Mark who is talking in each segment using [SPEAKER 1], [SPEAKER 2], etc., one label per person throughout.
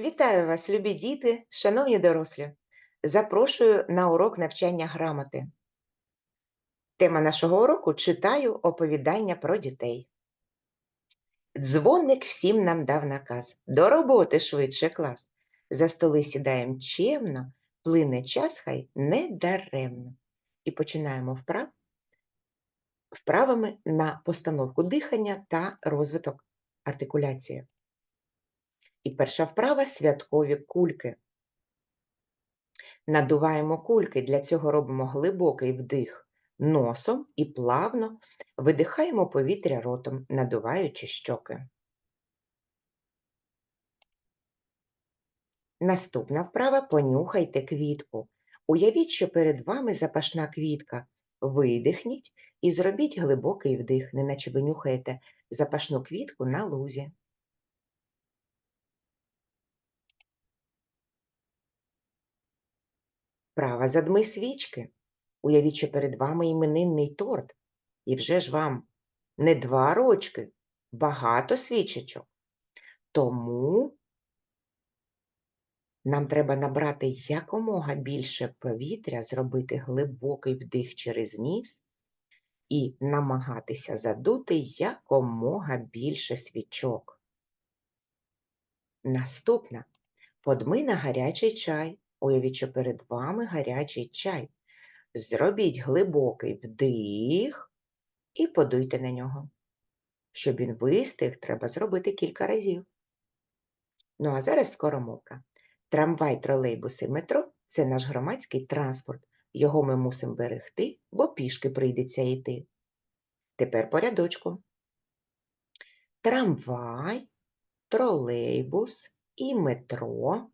[SPEAKER 1] Вітаю вас, любі діти, шановні дорослі. Запрошую на урок навчання грамоти. Тема нашого уроку читаю оповідання про дітей. Дзвоник всім нам дав наказ. До роботи швидше клас. За столи сідаєм чемно, плине час хай не даремно. І починаємо вправ... вправами на постановку дихання та розвиток артикуляції. І перша вправа святкові кульки. Надуваємо кульки, для цього робимо глибокий вдих носом і плавно видихаємо повітря ротом, надуваючи щоки. Наступна вправа понюхайте квітку. Уявіть, що перед вами запашна квітка. Видихніть і зробіть глибокий вдих, неначе ви нюхаєте запашну квітку на лузі. Права задми свічки. Уявіть, що перед вами іменинний торт, і вже ж вам не два рочки, багато свічечок. Тому нам треба набрати якомога більше повітря, зробити глибокий вдих через ніс і намагатися задути якомога більше свічок. Наступна подми на гарячий чай. Уявіть, що перед вами гарячий чай. Зробіть глибокий вдих і подуйте на нього. Щоб він вистиг, треба зробити кілька разів. Ну а зараз скоромовка. Трамвай, тролейбуси, метро це наш громадський транспорт. Його ми мусимо берегти, бо пішки прийдеться йти. Тепер по рядочку. Трамвай, тролейбус і метро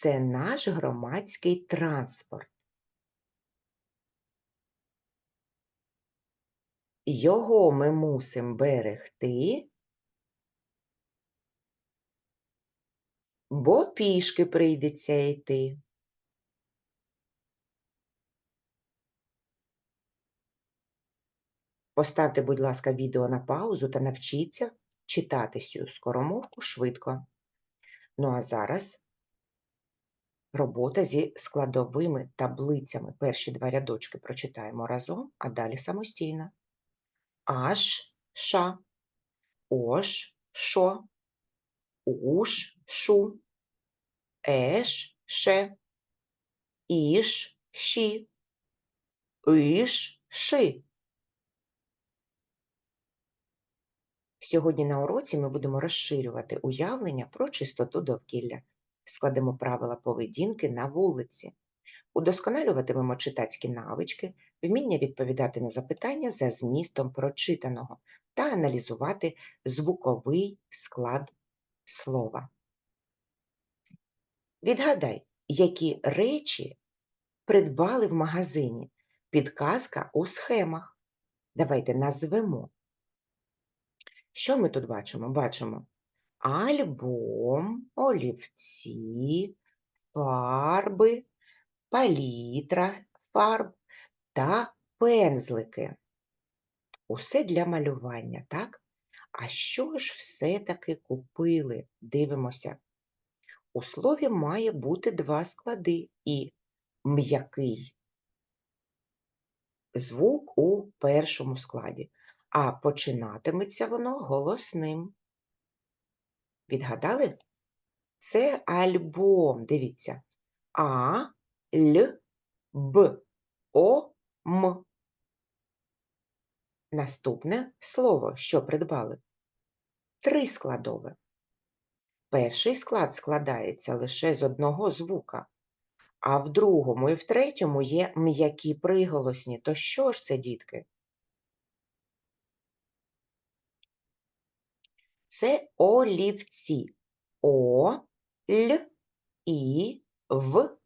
[SPEAKER 1] це наш громадський транспорт. Його ми мусимо берегти, бо пішки прийдеться йти. Поставте, будь ласка, відео на паузу та навчіться читати цю скоромовку швидко. Ну а зараз робота зі складовими таблицями. Перші два рядочки прочитаємо разом, а далі самостійно. Аш, ша, ош, шо, уш, шу, еш, ше, іш, ші, іш, ши. Сьогодні на уроці ми будемо розширювати уявлення про чистоту довкілля, складемо правила поведінки на вулиці, удосконалюватимемо читацькі навички, вміння відповідати на запитання за змістом прочитаного та аналізувати звуковий склад слова. Відгадай, які речі придбали в магазині. Підказка у схемах. Давайте назвемо. Що ми тут бачимо? Бачимо альбом, олівці, фарби, палітра фарб та пензлики. Усе для малювання, так? А що ж все-таки купили? Дивимося. У слові має бути два склади і м'який звук у першому складі, а починатиметься воно голосним. Відгадали? Це альбом. Дивіться. А, Л, Б, О, М. Наступне слово, що придбали? Трискладове. Перший склад складається лише з одного звука, а в другому і в третьому є м'які приголосні. То що ж це, дітки? Це олівці. О, Л, І, В,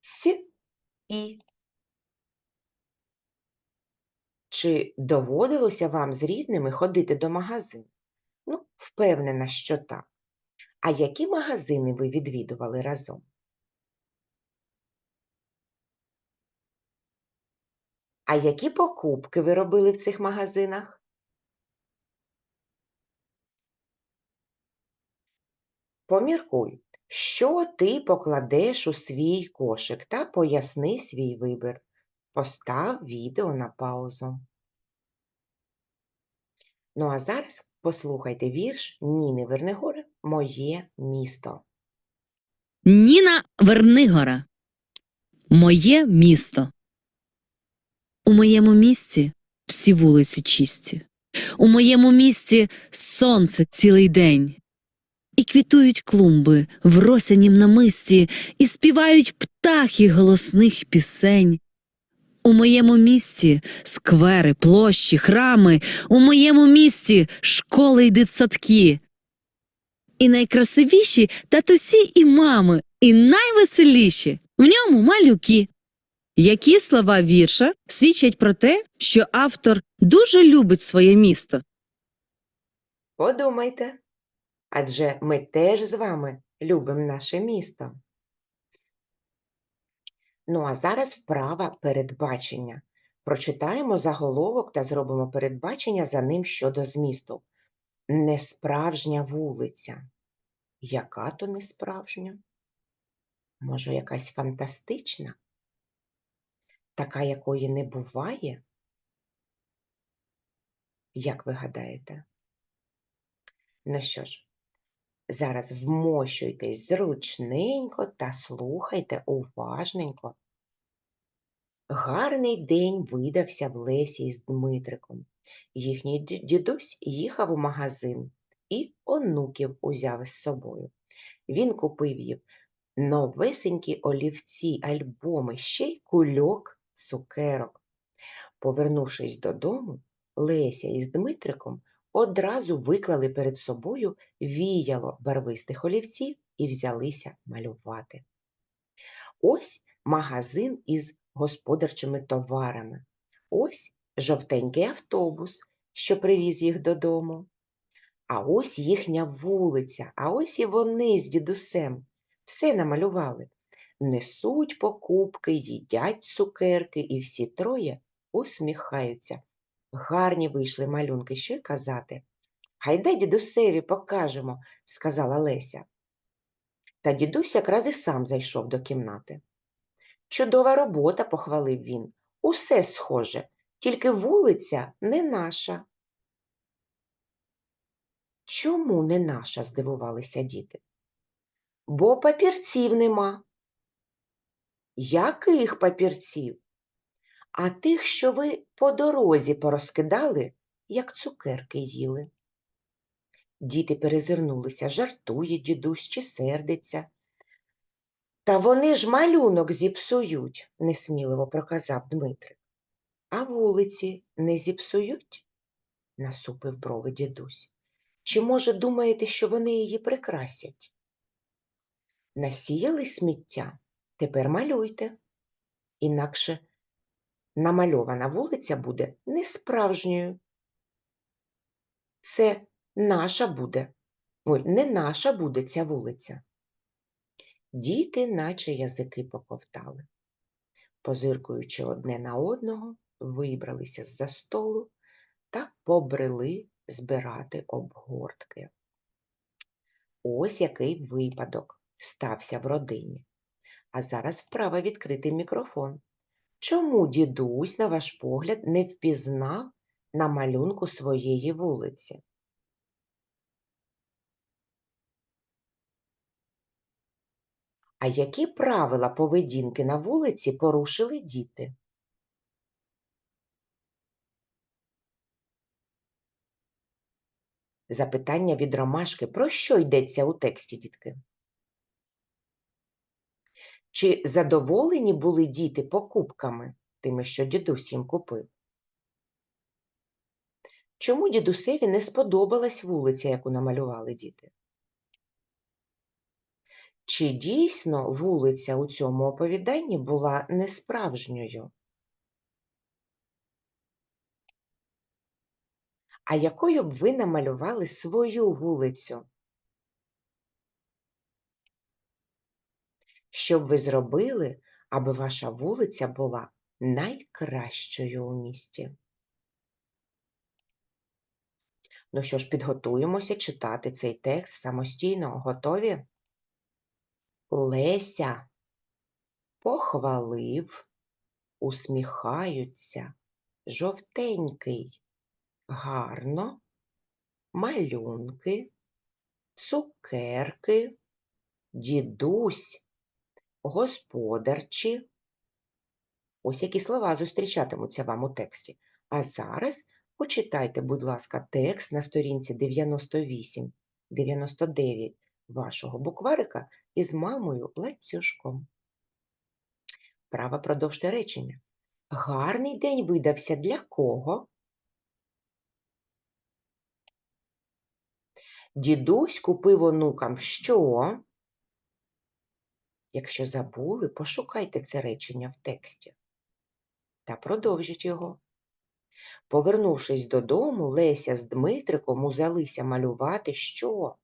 [SPEAKER 1] С, І. Чи доводилося вам з рідними ходити до магазину? Ну, впевнена, що так. А які магазини ви відвідували разом? А які покупки ви робили в цих магазинах? Поміркуй, що ти покладеш у свій кошик та поясни свій вибір. Постав відео на паузу. Ну а зараз послухайте вірш Ніни Вернигори Моє місто.
[SPEAKER 2] Ніна Вернигора. Моє місто. У моєму місті всі вулиці чисті. У моєму місті сонце цілий день. І квітують клумби в росянім намисті, і співають птахи голосних пісень. У моєму місті сквери, площі, храми, у моєму місті школи й дитсадки. І найкрасивіші татусі і мами, і найвеселіші в ньому малюки. Які слова вірша свідчать про те, що автор дуже любить своє місто?
[SPEAKER 1] Подумайте, адже ми теж з вами любимо наше місто. Ну а зараз вправа передбачення. Прочитаємо заголовок та зробимо передбачення за ним щодо змісту. Несправжня вулиця. Яка то несправжня? Може, якась фантастична? Така, якої не буває? Як ви гадаєте? Ну що ж, зараз вмощуйтесь зручненько та слухайте уважненько. Гарний день видався в Лесі із Дмитриком. Їхній дідусь їхав у магазин і онуків узяв із собою. Він купив їм новесенькі олівці, альбоми, ще й кульок цукерок. Повернувшись додому, Леся із Дмитриком одразу виклали перед собою віяло барвистих олівців і взялися малювати. Ось магазин із господарчими товарами. Ось жовтенький автобус, що привіз їх додому. А ось їхня вулиця, а ось і вони з дідусем. Все намалювали. Несуть покупки, їдять цукерки, і всі троє усміхаються. Гарні вийшли малюнки, що й казати. Гайда дідусеві покажемо, сказала Леся. Та дідусь якраз і сам зайшов до кімнати. Чудова робота, похвалив він. Усе схоже, тільки вулиця не наша. Чому не наша? здивувалися діти. Бо папірців нема. Яких папірців? А тих, що ви по дорозі порозкидали, як цукерки їли. Діти перезирнулися, жартує дідусь чи сердиться. Та вони ж малюнок зіпсують, несміливо проказав Дмитрик. А вулиці не зіпсують? насупив брови дідусь. Чи, може, думаєте, що вони її прикрасять? Насіяли сміття, тепер малюйте. Інакше намальована вулиця буде несправжньою. Це наша буде. Ой, не наша буде ця вулиця. Діти, наче язики поковтали. Позиркуючи одне на одного, вибралися з-за столу та побрели збирати обгортки. Ось який випадок стався в родині. А зараз вправа відкрити мікрофон. Чому дідусь, на ваш погляд, не впізнав на малюнку своєї вулиці? А які правила поведінки на вулиці порушили діти? Запитання від Ромашки. Про що йдеться у тексті, дітки? Чи задоволені були діти покупками, тими, що дідусь їм купив? Чому дідусеві не сподобалась вулиця, яку намалювали діти? Чи дійсно вулиця у цьому оповіданні була несправжньою? А якою б ви намалювали свою вулицю? Що б ви зробили, аби ваша вулиця була найкращою у місті? Ну що ж, підготуємося читати цей текст самостійно. Готові? Леся похвалив, усміхаються, жовтенький, гарно, малюнки, цукерки, дідусь, господарчі. Ось які слова зустрічатимуться вам у тексті. А зараз почитайте, будь ласка, текст на сторінці 98-99 вашого букварика із мамою ланцюжком. Право продовжте речення. Гарний день видався для кого? Дідусь купив онукам що? Якщо забули, пошукайте це речення в тексті та продовжіть його. Повернувшись додому, Леся з Дмитриком узялися малювати що?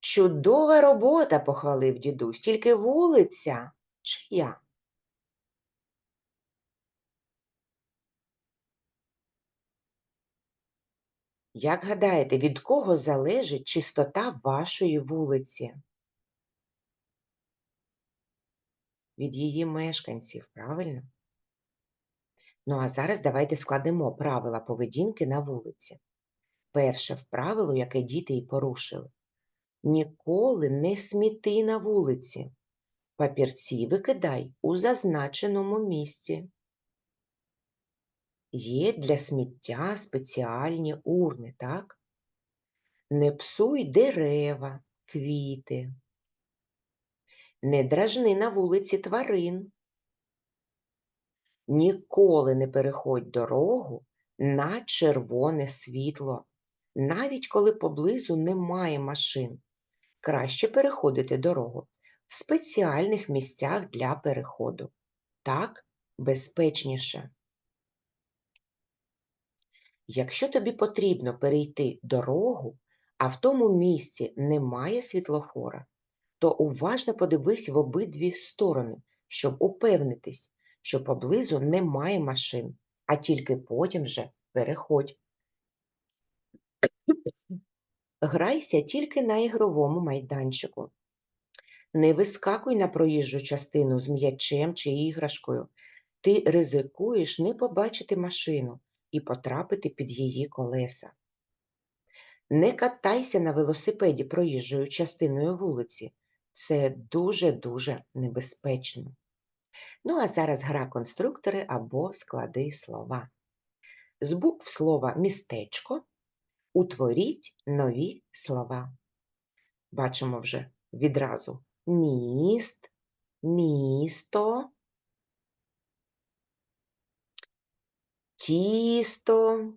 [SPEAKER 1] Чудова робота, похвалив дідусь, тільки вулиця чия? Як гадаєте, від кого залежить чистота вашої вулиці? Від її мешканців, правильно? Ну а зараз давайте складемо правила поведінки на вулиці. Перше в правило, яке діти й порушили. Ніколи не сміти на вулиці. Папірці викидай у зазначеному місці. Є для сміття спеціальні урни, так? Не псуй дерева, квіти. Не дражни на вулиці тварин. Ніколи не переходь дорогу на червоне світло, навіть коли поблизу немає машин. Краще переходити дорогу в спеціальних місцях для переходу. Так безпечніше. Якщо тобі потрібно перейти дорогу, а в тому місці немає світлофора, то уважно подивись в обидві сторони, щоб упевнитись, що поблизу немає машин, а тільки потім вже переходь. Грайся тільки на ігровому майданчику. Не вискакуй на проїжджу частину з м'ячем чи іграшкою. Ти ризикуєш не побачити машину і потрапити під її колеса. Не катайся на велосипеді проїжджою частиною вулиці. Це дуже-дуже небезпечно. Ну а зараз гра конструктори або склади слова. З букв слова містечко утворіть нові слова. Бачимо вже відразу міст, місто, тісто,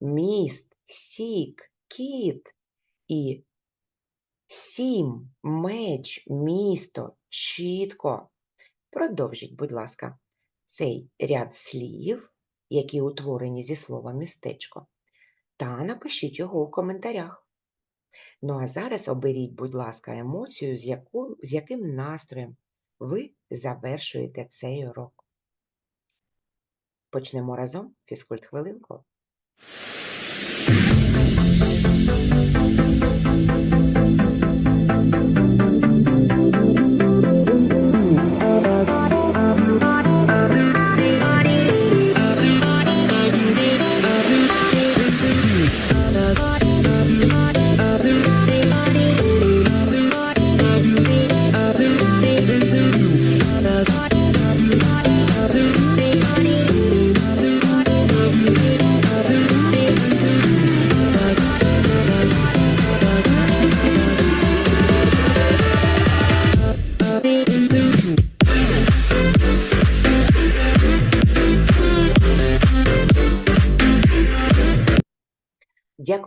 [SPEAKER 1] міст, сік, кіт і сім, меч, місто, чітко. Продовжіть, будь ласка, цей ряд слів, які утворені зі слова містечко, та напишіть його у коментарях. Ну а зараз оберіть, будь ласка, емоцію, з, яку, з яким настроєм ви завершуєте цей урок. Почнемо разом. Фізкульт